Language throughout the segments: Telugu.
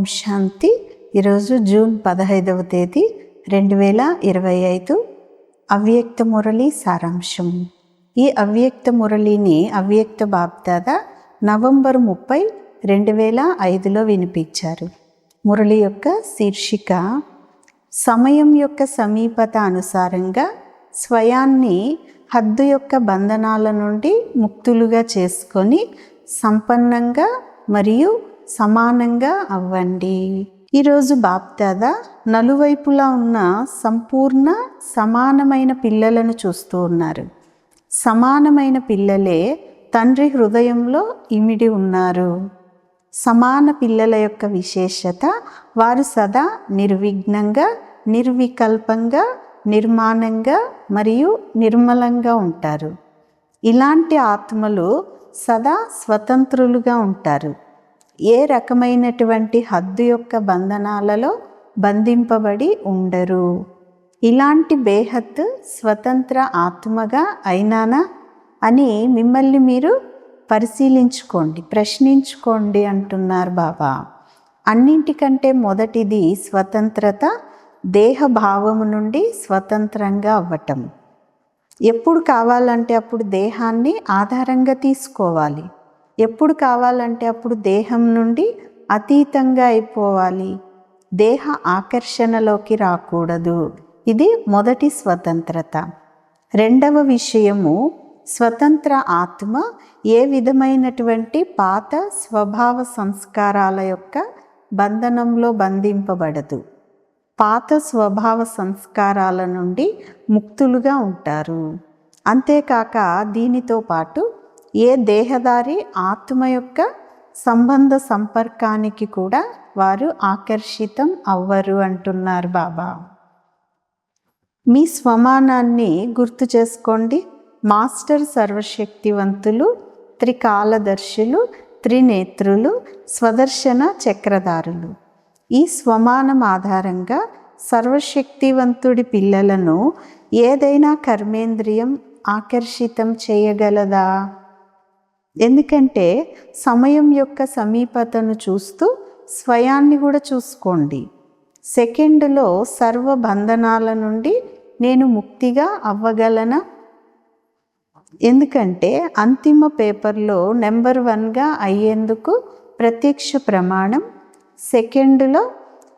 ఓం శాంతి. ఈరోజు జూన్ పదహైదవ తేదీ రెండు వేల ఇరవై ఐదు. అవ్యక్త మురళి సారాంశం. ఈ అవ్యక్త మురళిని అవ్యక్త బాబ్దాద నవంబర్ ముప్పై రెండు వేల ఐదులో వినిపించారు. మురళి యొక్క శీర్షిక సమయం యొక్క సమీపత అనుసారంగా స్వయాన్ని హద్దు యొక్క బంధనాల నుండి ముక్తులుగా చేసుకొని సంపన్నంగా మరియు సమానంగా అవ్వండి. ఈరోజు బాప్దాద నలువైపులా ఉన్న సంపూర్ణ సమానమైన పిల్లలను చూస్తూ ఉన్నారు. సమానమైన పిల్లలే తండ్రి హృదయంలో ఇమిడి ఉన్నారు. సమాన పిల్లల యొక్క విశేషత వారు సదా నిర్విఘ్నంగా నిర్వికల్పంగా నిర్మాణంగా మరియు నిర్మలంగా ఉంటారు. ఇలాంటి ఆత్మలు సదా స్వతంత్రులుగా ఉంటారు. ఏ రకమైనటువంటి హద్దు యొక్క బంధనాలలో బంధింపబడి ఉండరు. ఇలాంటి బేహత్ స్వతంత్ర ఆత్మగా అయినానా అని మిమ్మల్ని మీరు పరిశీలించుకోండి ప్రశ్నించుకోండి అంటున్నారు బాబా. అన్నింటికంటే మొదటిది స్వతంత్రత దేహ భావము నుండి స్వతంత్రంగా అవ్వటం. ఎప్పుడు కావాలంటే అప్పుడు దేహాన్ని ఆధారంగా తీసుకోవాలి. ఎప్పుడు కావాలంటే అప్పుడు దేహం నుండి అతీతంగా అయిపోవాలి. దేహ ఆకర్షణలోకి రాకూడదు. ఇది మొదటి స్వతంత్రత. రెండవ విషయము స్వతంత్ర ఆత్మ ఏ విధమైనటువంటి పాత స్వభావ సంస్కారాల యొక్క బంధనంలో బంధింపబడదు. పాత స్వభావ సంస్కారాల నుండి ముక్తులుగా ఉంటారు. అంతేకాక దీనితో పాటు ఏ దేహదారి ఆత్మ యొక్క సంబంధ సంపర్కానికి కూడా వారు ఆకర్షితం అవ్వరు అంటున్నారు బాబా. మీ స్వమానాన్ని గుర్తు చేసుకోండి. మాస్టర్ సర్వశక్తివంతులు త్రికాలదర్శులు త్రినేత్రులు స్వదర్శన చక్రధారులు. ఈ స్వమానం ఆధారంగా సర్వశక్తివంతుడి పిల్లలను ఏదైనా కర్మేంద్రియం ఆకర్షితం చేయగలదా? ఎందుకంటే సమయం యొక్క సమీపతను చూస్తూ స్వయాన్ని కూడా చూసుకోండి. సెకండ్లో సర్వ బంధనాల నుండి నేను ముక్తిగా అవ్వగలన? ఎందుకంటే అంతిమ పేపర్లో నెంబర్ వన్గా అయ్యేందుకు ప్రత్యక్ష ప్రమాణం సెకండ్లో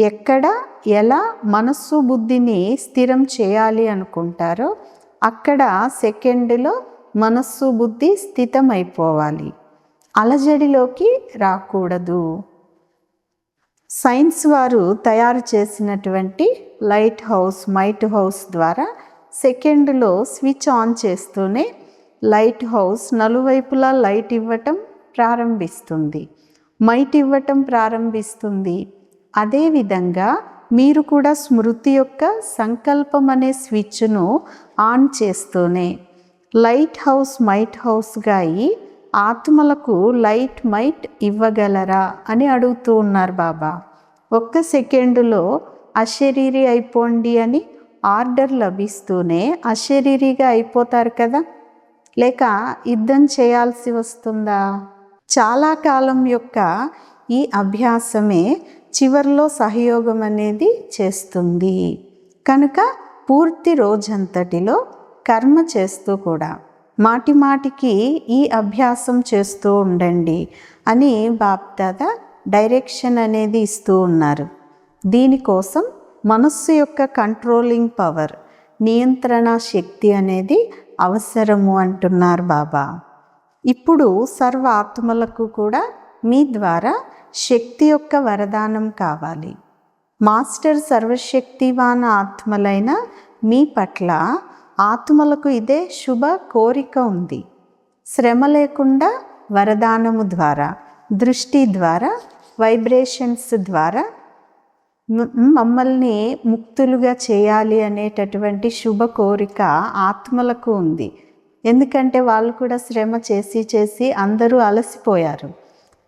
ఎక్కడ ఎలా మనస్సు బుద్ధిని స్థిరం చేయాలి అనుకుంటారో అక్కడ సెకండ్లో మనస్సు బుద్ధి స్థితమైపోవాలి. అలజడిలోకి రాకూడదు. సైన్స్ వారు తయారు చేసినటువంటి లైట్ హౌస్ మైట్ హౌస్ ద్వారా సెకండ్లో స్విచ్ ఆన్ చేస్తూనే లైట్ హౌస్ నలువైపులా లైట్ ఇవ్వటం ప్రారంభిస్తుంది. మైట్ ఇవ్వటం ప్రారంభిస్తుంది. అదేవిధంగా మీరు కూడా స్మృతి యొక్క సంకల్పం అనే స్విచ్ను ఆన్ చేస్తూనే లైట్ హౌస్ మైట్ హౌస్గా అయి ఆత్మలకు లైట్ మైట్ ఇవ్వగలరా అని అడుగుతూ ఉన్నారు బాబా. ఒక్క సెకండులో అశరీరి అయిపోండి అని ఆర్డర్ లభిస్తూనే అశరీరిగా అయిపోతారు కదా. లేక యుద్ధం చేయాల్సి వస్తుందా? చాలా కాలం యొక్క ఈ అభ్యాసమే చివరిలో సహయోగం అనేది చేస్తుంది. కనుక పూర్తి రోజంతటిలో కర్మ చేస్తూ కూడా మాటి మాటికి ఈ అభ్యాసం చేస్తూ ఉండండి అని బాప్దాద డైరెక్షన్ అనేది ఇస్తూ ఉన్నారు. దీనికోసం మనస్సు యొక్క కంట్రోలింగ్ పవర్ నియంత్రణ శక్తి అనేది అవసరము అంటున్నారు బాబా. ఇప్పుడు సర్వ ఆత్మలకు కూడా మీ ద్వారా శక్తి యొక్క వరదానం కావాలి. మాస్టర్ సర్వశక్తివాన ఆత్మలైన మీ పట్ల ఆత్మలకు ఇదే శుభ కోరిక ఉంది. శ్రమ లేకుండా వరదానము ద్వారా దృష్టి ద్వారా వైబ్రేషన్స్ ద్వారా మమ్మల్ని ముక్తులుగా చేయాలి అనేటటువంటి శుభ కోరిక ఆత్మలకు ఉంది. ఎందుకంటే వాళ్ళు కూడా శ్రమ చేసి చేసి అందరూ అలసిపోయారు.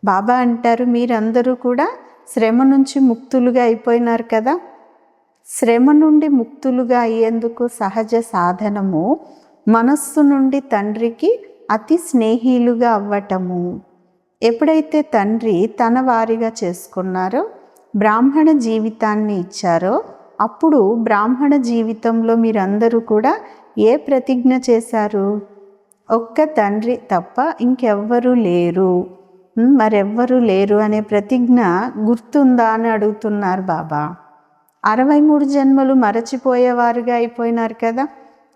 బాబా అంటారు మీరందరూ కూడా శ్రమ నుంచి ముక్తులుగా అయిపోయినారు కదా. శ్రమ నుండి ముక్తులుగా అయ్యేందుకు సహజ సాధనము మనస్సు నుండి తండ్రికి అతి స్నేహిలుగా అవ్వటము. ఎప్పుడైతే తండ్రి తన వారిగా చేసుకున్నారో బ్రాహ్మణ జీవితాన్ని ఇచ్చారో అప్పుడు బ్రాహ్మణ జీవితంలో మీరందరూ కూడా ఏ ప్రతిజ్ఞ చేశారు? ఒక్క తండ్రి తప్ప ఇంకెవ్వరూ లేరు. మరెవ్వరూ లేరు అనే ప్రతిజ్ఞ గుర్తుందా అని అడుగుతున్నారు బాబా. అరవై మూడు జన్మలు మరచిపోయేవారుగా అయిపోయినారు కదా.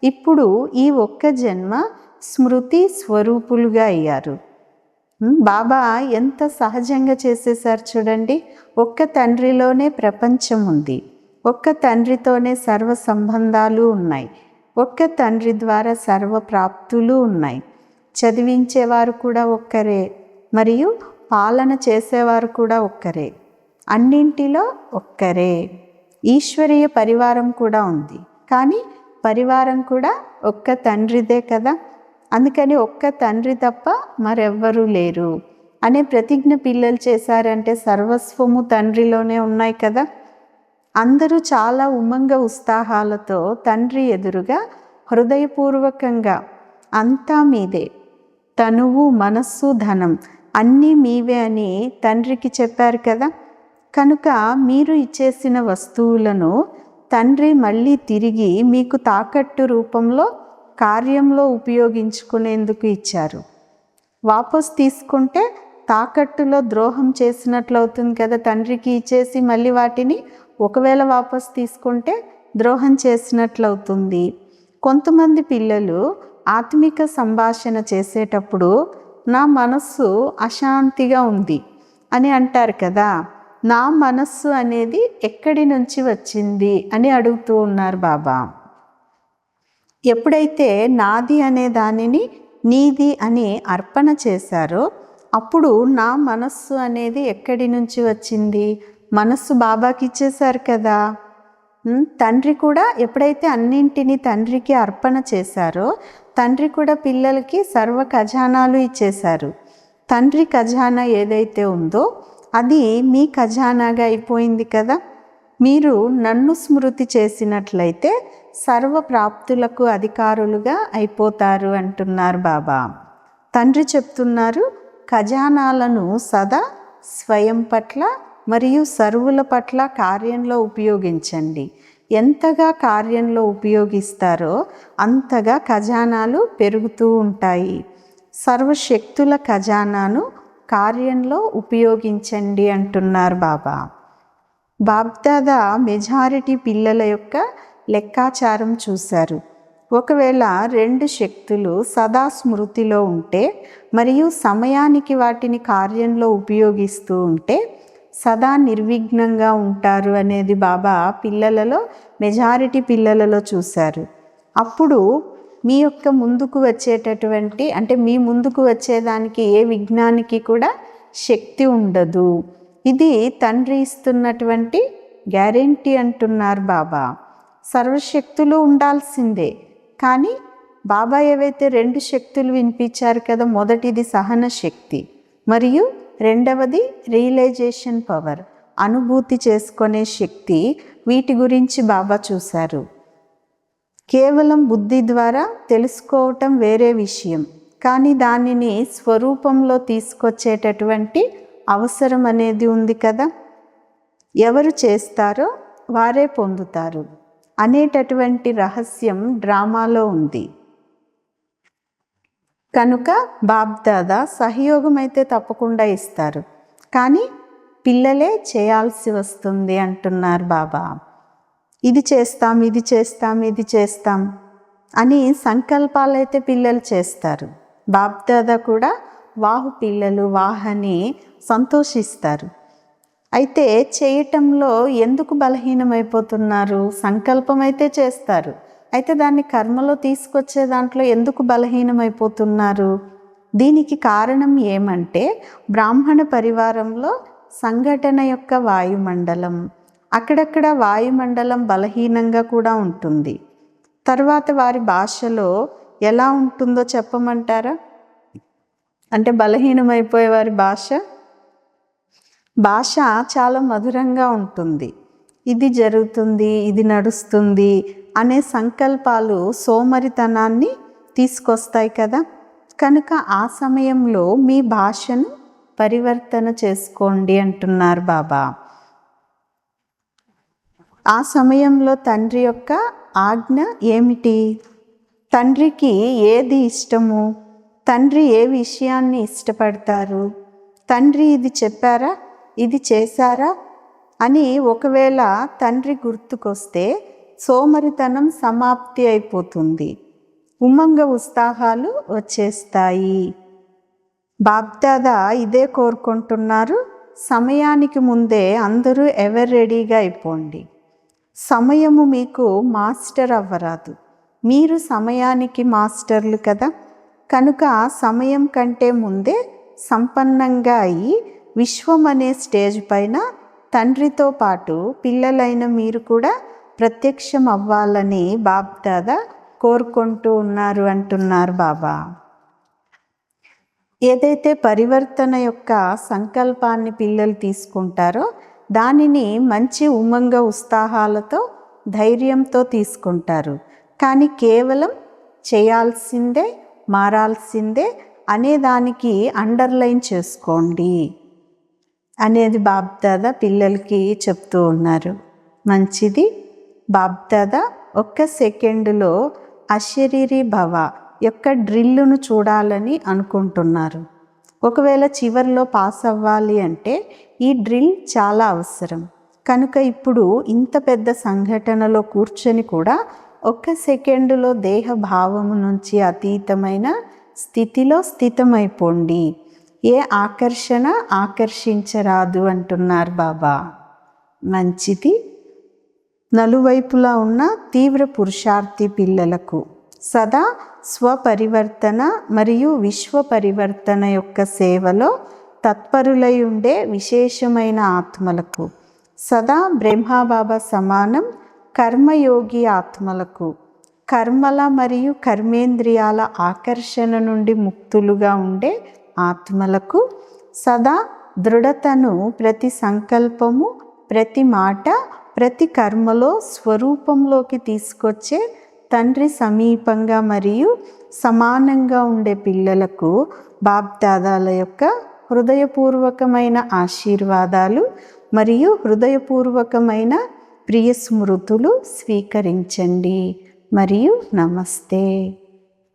ఇప్పుడు ఈ ఒక్క జన్మ స్మృతి స్వరూపులుగా అయ్యారు. బాబా ఎంత సహజంగా చేసేసారు చూడండి. ఒక్క తండ్రిలోనే ప్రపంచం ఉంది. ఒక్క తండ్రితోనే సర్వ సంబంధాలు ఉన్నాయి. ఒక్క తండ్రి ద్వారా సర్వ ప్రాప్తులు ఉన్నాయి. చదివించేవారు కూడా ఒక్కరే. మరియు పాలన చేసేవారు కూడా ఒక్కరే. అన్నింటిలో ఒక్కరే. ఈశ్వరీయ పరివారం కూడా ఉంది. కానీ పరివారం కూడా ఒక్క తండ్రిదే కదా? అందుకని ఒక్క తండ్రి తప్ప మరెవ్వరూ లేరు. అనే ప్రతిజ్ఞ పిల్లలు చేశారంటే సర్వస్వము తండ్రిలోనే ఉన్నాయి కదా? అందరూ చాలా ఉమంగ ఉత్సాహాలతో తండ్రి ఎదురుగా హృదయపూర్వకంగా అంతా మీదే. తనువు మనస్సు ధనం అన్నీ మీవే అని తండ్రికి చెప్పారు కదా? కనుక మీరు ఇచ్చేసిన వస్తువులను తండ్రి మళ్ళీ తిరిగి మీకు తాకట్టు రూపంలో కార్యంలో ఉపయోగించుకునేందుకు ఇచ్చారు. వాపస్ తీసుకుంటే తాకట్టులో ద్రోహం చేసినట్లు అవుతుంది కదా తండ్రికి ఇచ్చేసి మళ్ళీ వాటిని ఒకవేళ వాపస్ తీసుకుంటే ద్రోహం చేసినట్లు అవుతుంది కొంతమంది పిల్లలు ఆత్మిక సంభాషణ చేసేటప్పుడు నా మనస్సు అశాంతిగా ఉంది అని అంటారు కదా. నా మనస్సు అనేది ఎక్కడి నుంచి వచ్చింది అని అడుగుతూ ఉన్నారు బాబా. ఎప్పుడైతే నాది అనే దానిని నీది అని అర్పణ చేశారో అప్పుడు నా మనస్సు అనేది ఎక్కడి నుంచి వచ్చింది? మనస్సు బాబాకి ఇచ్చేశారు కదా. తండ్రి కూడా ఎప్పుడైతే అన్నింటినీ తండ్రికి అర్పణ చేశారో తండ్రి కూడా పిల్లలకి సర్వ ఖజానాలు ఇచ్చేశారు. తండ్రి ఖజానా ఏదైతే ఉందో అది మీ ఖజానాగా అయిపోయింది కదా. మీరు నన్ను స్మృతి చేసినట్లయితే సర్వ ప్రాప్తులకు అధికారులుగా అయిపోతారు అంటున్నారు బాబా. తండ్రి చెప్తున్నారు ఖజానాలను సదా స్వయం పట్ల మరియు సర్వుల పట్ల కార్యంలో ఉపయోగించండి. ఎంతగా కార్యంలో ఉపయోగిస్తారో అంతగా ఖజానాలు పెరుగుతూ ఉంటాయి. సర్వశక్తుల ఖజానాను కార్యంలో ఉపయోగించండి అంటున్నారు బాబా. బాబ్దాదా మెజారిటీ పిల్లల యొక్క లెక్కాచారం చూశారు. ఒకవేళ రెండు శక్తులు సదా స్మృతిలో ఉంటే మరియు సమయానికి వాటిని కార్యంలో ఉపయోగిస్తూ ఉంటే సదా నిర్విఘ్నంగా ఉంటారు అనేది బాబా పిల్లలలో మెజారిటీ పిల్లలలో చూశారు. అప్పుడు మీ యొక్క ముందుకు వచ్చేటటువంటి అంటే మీ ముందుకు వచ్చేదానికి ఏ విఘ్నానికి కూడా శక్తి ఉండదు. ఇది తండ్రి ఇస్తున్నటువంటి గ్యారెంటీ అంటున్నారు బాబా. సర్వశక్తులు ఉండాల్సిందే. కానీ బాబా ఏవైతే రెండు శక్తులు వినిపించారు కదా మొదటిది సహన శక్తి మరియు రెండవది రియలైజేషన్ పవర్ అనుభూతి చేసుకునే శక్తి వీటి గురించి బాబా చూశారు. కేవలం బుద్ధి ద్వారా తెలుసుకోవటం వేరే విషయం. కానీ దానిని స్వరూపంలో తీసుకొచ్చేటటువంటి అవసరం అనేది ఉంది కదా. ఎవరు చేస్తారో వారే పొందుతారు. అనేటటువంటి రహస్యం డ్రామాలో ఉంది. కనుక బాబ్దాదా సహయోగం అయితే తప్పకుండా ఇస్తారు. కానీ పిల్లలే చేయాల్సి వస్తుంది అంటున్నారు బాబా. ఇది చేస్తాం ఇది చేస్తాం ఇది చేస్తాం అని సంకల్పాలు అయితే పిల్లలు చేస్తారు. బాబ్దాదా కూడా వాహు పిల్లలు వాహని సంతోషిస్తారు. అయితే చేయటంలో ఎందుకు బలహీనమైపోతున్నారు? సంకల్పం అయితే చేస్తారు. అయితే దాన్ని కర్మలో తీసుకొచ్చే దాంట్లో ఎందుకు బలహీనమైపోతున్నారు? దీనికి కారణం ఏమంటే బ్రాహ్మణ పరివారంలో సంఘటన యొక్క వాయుమండలం. అక్కడక్కడ వాయుమండలం బలహీనంగా కూడా ఉంటుంది. తర్వాత వారి భాషలో ఎలా ఉంటుందో చెప్పమంటారా? అంటే బలహీనమైపోయే వారి భాష? భాష చాలా మధురంగా ఉంటుంది. ఇది జరుగుతుంది ఇది నడుస్తుంది అనే సంకల్పాలు సోమరితనాన్ని తీసుకొస్తాయి కదా. కనుక ఆ సమయంలో మీ భాషను పరివర్తన చేసుకోండి అంటున్నారు బాబా. ఆ సమయంలో తండ్రి యొక్క ఆజ్ఞ ఏమిటి? తండ్రికి ఏది ఇష్టము? తండ్రి ఏ విషయాన్ని ఇష్టపడతారు? తండ్రి ఇది చెప్పారా? ఇది చేశారా? అని ఒకవేళ తండ్రి గుర్తుకొస్తే సోమరితనం సమాప్తి అయిపోతుంది. ఉమంగ ఉత్సాహాలు వచ్చేస్తాయి. బాబ్దాదా ఇదే కోరుకుంటున్నారు. సమయానికి ముందే అందరూ ఎవరు రెడీగా అయిపోండి. సమయము మీకు మాస్టర్ అవ్వరాదు. మీరు సమయానికి మాస్టర్లు కదా. కనుక సమయం కంటే ముందే సంపన్నంగా అయి విశ్వం అనే స్టేజ్ పైన తండ్రితో పాటు పిల్లలైన మీరు కూడా ప్రత్యక్షం అవ్వాలని బాబ్దాదా కోరుకుంటూ ఉన్నారు అంటున్నారు బాబా. ఏదైతే పరివర్తన యొక్క సంకల్పాన్ని పిల్లలు తీసుకుంటారో దానిని మంచి ఉమంగ ఉత్సాహాలతో ధైర్యంతో తీసుకుంటారు. కానీ కేవలం చేయాల్సిందే మారాల్సిందే అనే దానికి అండర్లైన్ చేసుకోండి అనేది బాబ్దాదా పిల్లలకి చెప్తూ ఉన్నారు. మంచిది. బాబ్దాదా ఒక్క సెకండ్లో అశరీరి భవ యొక్క డ్రిల్లును చూడాలని అనుకుంటున్నారు. ఒకవేళ చివరిలో పాస్ అవ్వాలి అంటే ఈ డ్రిల్ చాలా అవసరం. కనుక ఇప్పుడు ఇంత పెద్ద సంఘటనలో కూర్చొని కూడా ఒక్క సెకండులో దేహ భావము నుంచి అతీతమైన స్థితిలో స్థితమైపోండి. ఏ ఆకర్షణ ఆకర్షించరాదు అంటున్నారు బాబా. మంచిది. నలువైపులా ఉన్న తీవ్ర పురుషార్థి పిల్లలకు సదా స్వపరివర్తన మరియు విశ్వ పరివర్తన యొక్క సేవలో తత్పరులై ఉండే విశేషమైన ఆత్మలకు. సదా బ్రహ్మబాబా సమానం కర్మయోగి ఆత్మలకు. కర్మల మరియు కర్మేంద్రియాల ఆకర్షణ నుండి ముక్తులుగా ఉండే ఆత్మలకు సదా దృఢతను ప్రతి సంకల్పము ప్రతి మాట ప్రతి కర్మలో స్వరూపంలోకి తీసుకొచ్చే తండ్రి సమీపంగా మరియు సమానంగా ఉండే పిల్లలకు బాబ్దాదాల యొక్క హృదయపూర్వకమైన ఆశీర్వాదాలు మరియు హృదయపూర్వకమైన ప్రియ స్మృతులు స్వీకరించండి. మరియు నమస్తే.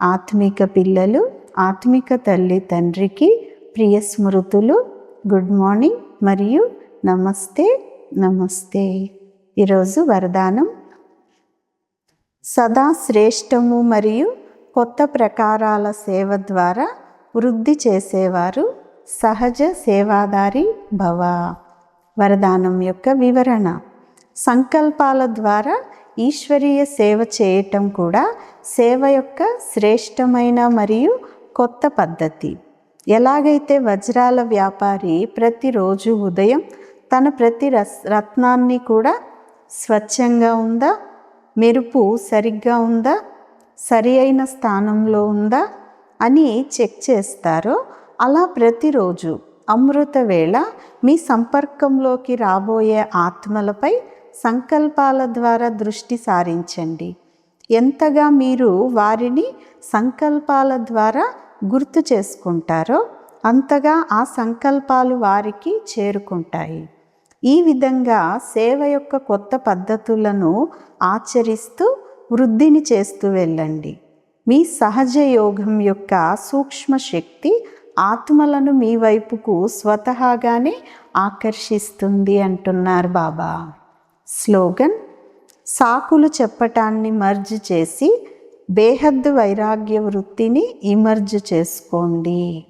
ఆత్మిక పిల్లలు ఆత్మిక తల్లి తండ్రికి ప్రియ స్మృతులు గుడ్ మార్నింగ్ మరియు నమస్తే నమస్తే. ఈరోజు వరదానం. సదా శ్రేష్టము మరియు కొత్త ప్రకారాల సేవ ద్వారా వృద్ధి చేసేవారు సహజ సేవాదారి భవ. వరదానం యొక్క వివరణ. సంకల్పాల ద్వారా ఈశ్వరీయ సేవ చేయటం కూడా సేవ యొక్క శ్రేష్టమైన మరియు కొత్త పద్ధతి. ఎలాగైతే వజ్రాల వ్యాపారి ప్రతిరోజు ఉదయం తన ప్రతి రస్ రత్నాన్ని కూడా స్వచ్ఛంగా ఉందా? మెరుపు సరిగ్గా ఉందా? సరి అయిన స్థానంలో ఉందా? అని చెక్ చేస్తారో అలా ప్రతిరోజు అమృత వేళ మీ సంపర్కంలోకి రాబోయే ఆత్మలపై సంకల్పాల ద్వారా దృష్టి సారించండి. ఎంతగా మీరు వారిని సంకల్పాల ద్వారా గుర్తు చేసుకుంటారో అంతగా ఆ సంకల్పాలు వారికి చేరుకుంటాయి. ఈ విధంగా సేవ యొక్క కొత్త పద్ధతులను ఆచరిస్తూ వృద్ధిని చేస్తూ వెళ్ళండి. మీ సహజ యోగం యొక్క సూక్ష్మ శక్తి ఆత్మలను మీ వైపుకు స్వతహాగానే ఆకర్షిస్తుంది అంటున్నారు బాబా. స్లోగన్ సాకులు చెప్పటాన్ని మర్జ్ చేసి బేహద్దు వైరాగ్య వృత్తిని ఇమర్జ్ చేసుకోండి.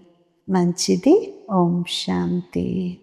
మంచిది. ఓం శాంతి.